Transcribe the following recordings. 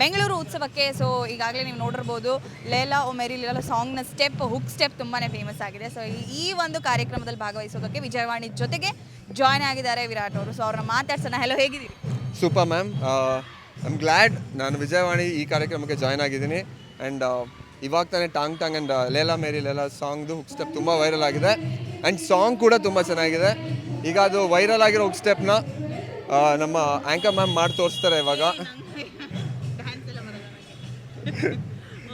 ಬೆಂಗಳೂರು ಉತ್ಸವಕ್ಕೆ ಸೊ ಈಗಾಗಲೇ ನೀವು ನೋಡಿರ್ಬೋದು ಲೇಲಾ ಓ ಮೇರಿ ಲೇಲಾ ಸಾಂಗ್ನ ಸ್ಟೆಪ್ ಹುಕ್ ಸ್ಟೆಪ್ ತುಂಬಾ ಫೇಮಸ್ ಆಗಿದೆ. ಸೊ ಈ ಒಂದು ಕಾರ್ಯಕ್ರಮದಲ್ಲಿ ಭಾಗವಹಿಸೋದಕ್ಕೆ ವಿಜಯವಾಣಿ ಜೊತೆಗೆ ಜಾಯ್ನ್ ಆಗಿದ್ದಾರೆ ವಿರಾಟ್ ಅವರು. ಸೊ ಅವ್ರನ್ನ ಮಾತಾಡ್ಸೋಣ. ಹಲೋ ಹೇಗಿದ್ದೀರಿ? ಸೂಪರ್ ಮ್ಯಾಮ್ ಐಮ್ ಗ್ಲ್ಯಾಡ್ ನಾನು ವಿಜಯವಾಣಿ ಈ ಕಾರ್ಯಕ್ರಮಕ್ಕೆ ಜಾಯ್ನ್ ಆಗಿದ್ದೀನಿ. ಆ್ಯಂಡ್ ಇವಾಗ ತಾನೇ ಟಾಂಗ್ ಟಾಂಗ್ ಆ್ಯಂಡ್ ಲೇಲಾ ಮೇರಿ ಲೇಲಾ ಸಾಂಗ್ದು ಹುಕ್ ಸ್ಟೆಪ್ ತುಂಬ ವೈರಲ್ ಆಗಿದೆ. ಆ್ಯಂಡ್ ಸಾಂಗ್ ಕೂಡ ತುಂಬ ಚೆನ್ನಾಗಿದೆ. ಈಗ ಅದು ವೈರಲ್ ಆಗಿರೋ ಹುಕ್ ಸ್ಟೆಪ್ನ ನಮ್ಮ ಆ್ಯಂಕರ್ ಮ್ಯಾಮ್ ಮಾಡಿ ತೋರಿಸ್ತಾರೆ ಇವಾಗ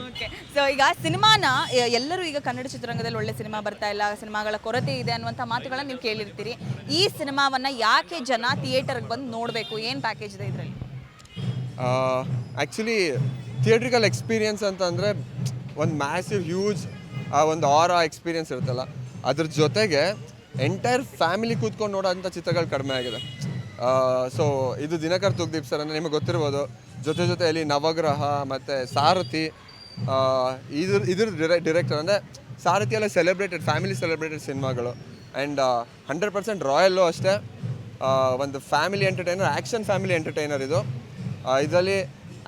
ಓಕೆ ಸೊ ಈಗ ಸಿನಿಮಾನ ಎಲ್ಲರೂ ಈಗ ಕನ್ನಡ ಚಿತ್ರರಂಗದಲ್ಲಿ ಒಳ್ಳೆ ಸಿನಿಮಾ ಬರ್ತಾ ಇಲ್ಲ, ಸಿನಿಮಾಗಳ ಕೊರತೆ ಇದೆ ಅನ್ನುವಂಥ ಮಾತುಗಳನ್ನ ನೀವು ಕೇಳಿರ್ತೀರಿ. ಈ ಸಿನಿಮಾವನ್ನು ಯಾಕೆ ಜನ ಥಿಯೇಟರ್ಗೆ ಬಂದು ನೋಡಬೇಕು? ಏನು ಪ್ಯಾಕೇಜ್ ಇದೆ ಇದರಲ್ಲಿ? ಆ್ಯಕ್ಚುಲಿ ಥಿಯೇಟ್ರಿಕಲ್ ಎಕ್ಸ್ಪೀರಿಯನ್ಸ್ ಅಂತಂದರೆ ಒಂದು ಮ್ಯಾಸಿವ್ ಹ್ಯೂಜ್ ಆ, ಒಂದು ಆರ ಎಕ್ಸ್ಪೀರಿಯನ್ಸ್ ಇರುತ್ತಲ್ಲ. ಅದ್ರ ಜೊತೆಗೆ ಎಂಟೈರ್ ಫ್ಯಾಮಿಲಿ ಕೂತ್ಕೊಂಡು ನೋಡೋಂಥ ಚಿತ್ರಗಳು ಕಡಿಮೆ ಆಗಿದೆ. ಸೊ ಇದು ದಿನಕರ್ ತುಗ್ದೀಪ್ ಸರ್ ಅಂದರೆ ನಿಮಗೆ ಗೊತ್ತಿರ್ಬೋದು. ಜೊತೆ ಜೊತೆಯಲ್ಲಿ ನವಗ್ರಹ ಮತ್ತು ಸಾರಥಿ ಇದ್ರ ಇದ್ರ ಡಿರೆ ಡಿರೆಕ್ಟರ್ ಅಂದರೆ ಸಾರಥಿ ಎಲ್ಲ ಸೆಲೆಬ್ರೇಟೆಡ್ ಫ್ಯಾಮಿಲಿ ಸೆಲೆಬ್ರೇಟೆಡ್ ಸಿನಿಮಾಗಳು. ಆ್ಯಂಡ್ ಹಂಡ್ರೆಡ್ ಪರ್ಸೆಂಟ್ ರಾಯಲ್ಲು ಅಷ್ಟೇ. ಒಂದು family entertainer action family entertainer ಇದು. ಇದರಲ್ಲಿ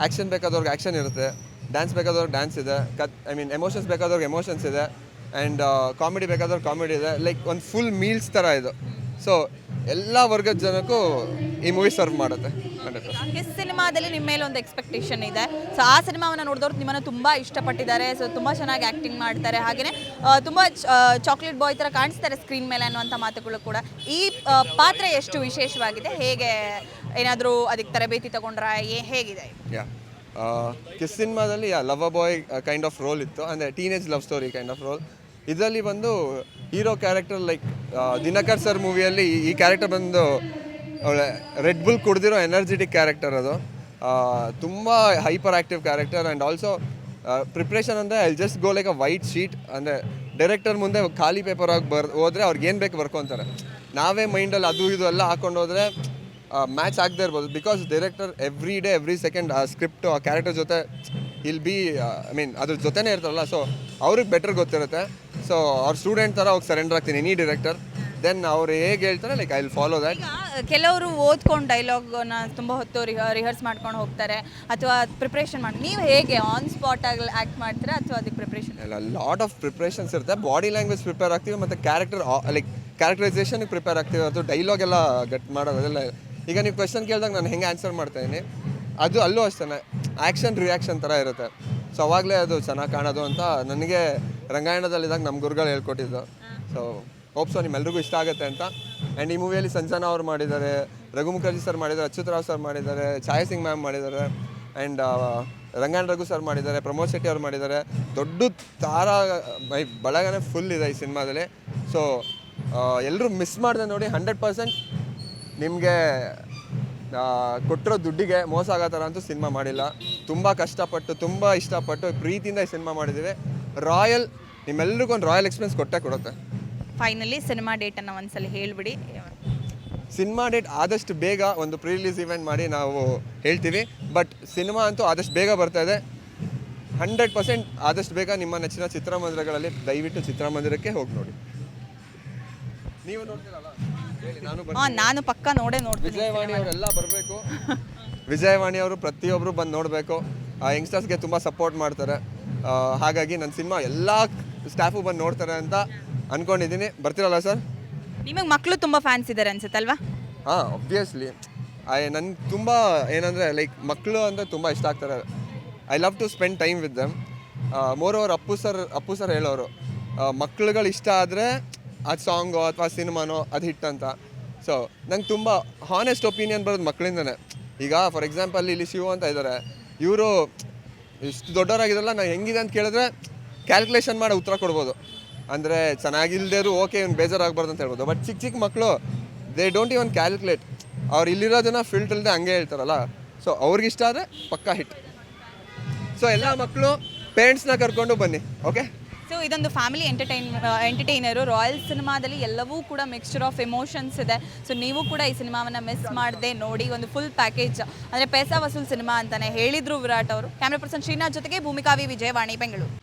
ಆ್ಯಕ್ಷನ್ ಬೇಕಾದವ್ರಿಗೆ ಆ್ಯಕ್ಷನ್ ಇರುತ್ತೆ. ಡ್ಯಾನ್ಸ್ ಬೇಕಾದವ್ರಿಗೆ ಡ್ಯಾನ್ಸ್ ಇದೆ. ಕತ್ ಐ ಮೀನ್ ಎಮೋಷನ್ಸ್ ಬೇಕಾದವ್ರಿಗೆ ಎಮೋಷನ್ಸ್ ಇದೆ. ಆ್ಯಂಡ್ ಕಾಮಿಡಿ ಬೇಕಾದವ್ರಿಗೆ ಕಾಮಿಡಿ ಇದೆ. ಲೈಕ್ ಒಂದು ಫುಲ್ ಮೀಲ್ಸ್ ಥರ ಇದು. ಸೊ ಎಲ್ಲ ವರ್ಗದ ಜನಕ್ಕೂ ಈ ಮೂವಿ ಸರ್ವ್ ಮಾಡುತ್ತೆ ಹಂಡ್ರೆಡ್ ಕಿಸ್ ಸಿನಿಮಾದಲ್ಲಿ ನಿಮ್ಮ ಮೇಲೆ ಒಂದು ಎಕ್ಸ್ಪೆಕ್ಟೇಷನ್ ಇದೆ. ಸೊ ಆ ಸಿನಿಮಾವನ್ನು ನೋಡಿದವ್ರು ನಿಮ್ಮನ್ನು ತುಂಬ ಇಷ್ಟಪಟ್ಟಿದ್ದಾರೆ. ಸೊ ತುಂಬ ಚೆನ್ನಾಗಿ ಆ್ಯಕ್ಟಿಂಗ್ ಮಾಡ್ತಾರೆ. ಹಾಗೆಯೇ ಆ, ತುಂಬ ಚಾಕ್ಲೇಟ್ ಬಾಯ್ ಥರ ಕಾಣಿಸ್ತಾರೆ ಸ್ಕ್ರೀನ್ ಮೇಲೆ ಅನ್ನುವಂಥ ಮಾತುಗಳು ಕೂಡ. ಈ ಆ, ಪಾತ್ರ ಎಷ್ಟು ವಿಶೇಷವಾಗಿದೆ? ಹೇಗೆ ಏನಾದರೂ ಅದಕ್ಕೆ ತರಬೇತಿ ತಗೊಂಡ್ರ? ಏ ಹೇಗಿದೆ? ಯಾ ಕಿಸ್ ಸಿನಿಮಾದಲ್ಲಿ love uh boy kind of role ಇತ್ತು. ಅಂದರೆ teenage love story kind of role ಇದರಲ್ಲಿ ಬಂದು hero character like Dinakar sir ಮೂವಿಯಲ್ಲಿ ಈ ಕ್ಯಾರೆಕ್ಟರ್ ಬಂದು ರೆಡ್ ಬುಲ್ ಕುಡ್ದಿರೋ ಎನರ್ಜೆಟಿಕ್ ಕ್ಯಾರೆಕ್ಟರ್ ಅದು. ತುಂಬ hyper active character and also preparation ಅಂದರೆ I just go like a white sheet ಅಂದರೆ ಡೈರೆಕ್ಟರ್ ಮುಂದೆ ಖಾಲಿ ಪೇಪರ್ ಆಗಿ ಬರ್ ಹೋದರೆ ಅವ್ರಿಗೆ ಏನು ಬೇಕು ಬರ್ಕೊತಾರೆ ನಾವೇ ಮೈಂಡಲ್ಲಿ ಅದು ಇದು ಎಲ್ಲ ಹಾಕೊಂಡು ಹೋದರೆ ಮ್ಯಾಚ್ ಆಗದೆ ಇರ್ಬೋದು. Because director every day every second ಆ ಸ್ಕ್ರಿಪ್ಟು ಆ ಕ್ಯಾರೆಕ್ಟರ್ ಜೊತೆ ಇಲ್ ಬಿ ಐ ಮೀನ್ ಅದ್ರ ಜೊತೆನೇ ಇರ್ತಾರಲ್ಲ ಸೊ ಅವ್ರಿಗೆ ಬೆಟರ್ ಗೊತ್ತಿರುತ್ತೆ. ಸೊ ಅವ್ರ ಸ್ಟೂಡೆಂಟ್ ಥರ ಹೋಗಿ ಸರೆಂಡರ್ ಆಗ್ತೀನಿ ಎನಿ ಡೈರೆಕ್ಟರ್ ದೆನ್ ಅವ್ರು ಹೇಗೆ ಹೇಳ್ತಾರೆ like I will follow that ಕೆಲವರು ಓದ್ಕೊಂಡು ಡೈಲಾಗ್ನ ತುಂಬ ಹೊತ್ತು ರಿಹರ್ಸ್ ಮಾಡ್ಕೊಂಡು ಹೋಗ್ತಾರೆ ಅಥವಾ ಪ್ರಿಪ್ರೇಷನ್ ಮಾಡಿ ನೀವು ಹೇಗೆ ಆನ್ ಸ್ಪಾಟ್ ಆಗಿ ಆ್ಯಕ್ಟ್ ಮಾಡ್ತೀರಾ ಅಥವಾ ಅದಕ್ಕೆ ಪ್ರಿಪ್ರೇಷನ್ ಎಲ್ಲ ಲಾಟ್ ಆಫ್ ಪ್ರಿಪ್ರೇಷನ್ಸ್ ಇರುತ್ತೆ. ಬಾಡಿ ಲ್ಯಾಂಗ್ವೇಜ್ ಪ್ರಿಪೇರ್ ಆಗ್ತೀವಿ ಮತ್ತು ಕ್ಯಾರೆಕ್ಟರ್ ಲೈಕ್ ಕ್ಯಾರೆಕ್ಟರೈಸೇಷನ್ಗೆ ಪ್ರಿಪೇರ್ ಆಗ್ತೀವಿ. ಅದು ಡೈಲಾಗ್ ಎಲ್ಲ ಗಟ್ ಮಾಡೋದು ಅದೆಲ್ಲ ಈಗ ನೀವು ಕ್ವೆಶನ್ ಕೇಳಿದಾಗ ನಾನು ಹೆಂಗೆ ಆನ್ಸರ್ ಮಾಡ್ತಾ ಇದೀನಿ ಅದು ಅಲ್ಲೂ ಅಷ್ಟೇ ಆ್ಯಕ್ಷನ್ ರಿಯಾಕ್ಷನ್ ಥರ ಇರುತ್ತೆ. ಸೊ ಅವಾಗಲೇ ಅದು ಚೆನ್ನಾಗಿ ಕಾಣೋದು ಅಂತ ನನಗೆ ರಂಗಾಯಣದಲ್ಲಿದ್ದಾಗ ನಮ್ಮ ಗುರುಗಳು ಹೇಳ್ಕೊಟ್ಟಿದ್ದು. ಸೊ ಹೋಪ್ ಸೊ ನಿಮ್ಮೆಲ್ರಿಗೂ ಇಷ್ಟ ಆಗುತ್ತೆ ಅಂತ. ಆ್ಯಂಡ್ ಈ ಮೂವಿಯಲ್ಲಿ ಸಂಜನಾ ಅವ್ರು ಮಾಡಿದ್ದಾರೆ, ರಘು ಮುಖರ್ಜಿ ಸರ್ ಮಾಡಿದ್ದಾರೆ, ಅಚ್ಯುತ್ ರಾವ್ ಸರ್ ಮಾಡಿದ್ದಾರೆ, ಛಾಯಾ ಸಿಂಗ್ ಮ್ಯಾಮ್ ಮಾಡಿದ್ದಾರೆ ಆ್ಯಂಡ್ ರಂಗಾಯಣ ರಘು ಸರ್ ಮಾಡಿದ್ದಾರೆ, ಪ್ರಮೋದ್ ಶೆಟ್ಟಿ ಅವ್ರು ಮಾಡಿದ್ದಾರೆ. ದೊಡ್ಡ ತಾರಾ ಬೈ ಬಳಗನೆ ಫುಲ್ ಇದೆ ಈ ಸಿನಿಮಾದಲ್ಲಿ. ಸೊ ಎಲ್ಲರೂ ಮಿಸ್ ಮಾಡಿದೆ ನೋಡಿ ಹಂಡ್ರೆಡ್ ಪರ್ಸೆಂಟ್ ನಿಮಗೆ ಕೊಟ್ಟಿರೋ ದುಡ್ಡಿಗೆ ಮೋಸ ಆಗೋ ಥರ ಅಂತೂ ಸಿನಿಮಾ ಮಾಡಿಲ್ಲ. ತುಂಬ ಕಷ್ಟಪಟ್ಟು, ತುಂಬ ಇಷ್ಟಪಟ್ಟು ಪ್ರೀತಿಯಿಂದ ಈ ಸಿನಿಮಾ ಮಾಡಿದ್ದೀವಿ. ರಾಯಲ್ ನಿಮ್ಮೆಲ್ರಿಗೂ ಒಂದು ರಾಯಲ್ ಎಕ್ಸ್ಪೀರಿಯನ್ಸ್ ಕೊಟ್ಟೆ ಕೊಡುತ್ತೆ. ಫೈನಲಿ ಸಿನಿಮಾ ಡೇಟನ್ನು ಒಂದ್ಸಲ ಹೇಳಿಬಿಡಿ. ಸಿನಿಮಾ ಡೇಟ್ ಆದಷ್ಟು ಬೇಗ ಒಂದು ಪ್ರೀ ರಿಲೀಸ್ ಇವೆಂಟ್ ಮಾಡಿ ನಾವು ಹೇಳ್ತೀವಿ. ಬಟ್ ಸಿನಿಮಾ ಅಂತೂ ಆದಷ್ಟು ಬೇಗ ಬರ್ತಾ ಇದೆ. ಹಂಡ್ರೆಡ್ ಪರ್ಸೆಂಟ್ ಆದಷ್ಟು ಬೇಗ ನಿಮ್ಮ ನೆಚ್ಚಿನ ಚಿತ್ರಮಂದಿರಗಳಲ್ಲಿ ದಯವಿಟ್ಟು ಚಿತ್ರಮಂದಿರಕ್ಕೆ ಹೋಗಿ ನೋಡಿ. ನೀವು ನೋಡ್ತೀರಲ್ಲ? ಹೇಳಿ ನಾನು ಬರ್ತೀನಿ. ಹಾಂ ನಾನು ಪಕ್ಕ ನೋಡೇ ನೋಡ್ತೀನಿ ವಿಜಯವಾಣಿ ಅವರೆಲ್ಲ ಬರಬೇಕು. ವಿಜಯವಾಣಿ ಅವರು ಪ್ರತಿಯೊಬ್ಬರು ಬಂದು ನೋಡಬೇಕು. ಆ ಯಂಗ್ಸ್ಟರ್ಸ್ಗೆ ತುಂಬ ಸಪೋರ್ಟ್ ಮಾಡ್ತಾರೆ. ಹಾಗಾಗಿ ನನ್ನ ಸಿನಿಮಾ ಎಲ್ಲ ಸ್ಟಾಫು ಬಂದು ನೋಡ್ತಾರೆ ಅಂತ ಅಂದ್ಕೊಂಡಿದ್ದೀನಿ ಬರ್ತಿರಲ್ಲ ಸರ್ ನಿಮಗೆ ಮಕ್ಕಳು ತುಂಬ ಫ್ಯಾನ್ಸ್ ಇದ್ದಾರೆ ಅನ್ಸುತ್ತಲ್ವಾ? ಹಾಂ ಒಬ್ವಿಯಸ್ಲಿ ಐ ನನ್ಗೆ ತುಂಬ ಏನಂದರೆ ಲೈಕ್ ಮಕ್ಕಳು ಅಂದರೆ ತುಂಬ ಇಷ್ಟ ಆಗ್ತಾರೆ. I love to spend time with them moreover Appu sir Appu sir ಹೇಳೋರು ಮಕ್ಳುಗಳು ಇಷ್ಟ ಆದರೆ ಅದು ಸಾಂಗೋ ಅಥವಾ ಸಿನಿಮಾನೋ ಅದು ಹಿಟ್ ಅಂತ. ಸೊ ನಂಗೆ ತುಂಬ ಹಾನೆಸ್ಟ್ ಒಪಿನಿಯನ್ ಬರೋದು ಮಕ್ಕಳಿಂದನೇ ಈಗ ಫಾರ್ ಎಕ್ಸಾಂಪಲ್ ಇಲ್ಲಿ ಶಿವು ಅಂತ ಇದ್ದಾರೆ ಇವರು ಇಷ್ಟು ದೊಡ್ಡವರಾಗಿದ್ರಲ್ಲ ನಾನು ಹೆಂಗಿದೆ ಅಂತ ಕೇಳಿದ್ರೆ ಕ್ಯಾಲ್ಕುಲೇಷನ್ ಮಾಡಿ ಉತ್ತರ ಕೊಡ್ಬೋದು. ಅಂದರೆ ಚೆನ್ನಾಗಿಲ್ದೇರು ಓಕೆ ಇವ್ನು ಬೇಜಾರಾಗಬಾರ್ದು ಅಂತ ಹೇಳ್ಬೋದು. ಬಟ್ ಚಿಕ್ಕ ಚಿಕ್ಕ ಮಕ್ಕಳು ದೇ ಡೋಂಟ್ ಇವನ್ ಕ್ಯಾಲ್ಕುಲೇಟ್ ಅವ್ರು ಇಲ್ಲಿರೋದನ್ನ ಫಿಲ್ಟ್ ಇಲ್ಲದೆ ಹಂಗೆ ಹೇಳ್ತಾರಲ್ಲ. ಸೊ ಅವ್ರಿಗೆ ಇಷ್ಟ ಆದರೆ ಪಕ್ಕಾ ಹಿಟ್ ಸೊ ಎಲ್ಲ ಮಕ್ಕಳು ಪೇರೆಂಟ್ಸ್ನ ಕರ್ಕೊಂಡು ಬನ್ನಿ ಓಕೆ ಸೊ ಇದೊಂದು ಫ್ಯಾಮಿಲಿ ಎಂಟರ್ಟೈನ್ ಎಂಟರ್ಟೈನರು ರಾಯಲ್ ಸಿನಿಮಾದಲ್ಲಿ ಎಲ್ಲವೂ ಕೂಡ ಮಿಕ್ಸ್ಚರ್ ಆಫ್ ಎಮೋಷನ್ಸ್ ಇದೆ. ಸೊ ನೀವು ಕೂಡ ಈ ಸಿನಿಮಾವನ್ನು ಮಿಸ್ ಮಾಡದೆ ನೋಡಿ, ಒಂದು ಫುಲ್ ಪ್ಯಾಕೇಜ್ ಅಂದರೆ ಪೈಸಾ ವಸೂಲ್ ಸಿನಿಮಾ ಅಂತಾನೆ ಹೇಳಿದ್ರು ವಿರಾಟ್ ಅವರು. ಕ್ಯಾಮ್ರಾ ಪರ್ಸನ್ ಶ್ರೀನಾಥ್ ಜೊತೆಗೆ ಭೂಮಿಕಾವಿ ವಿಜಯವಾಣಿ ಬೆಂಗಳೂರು.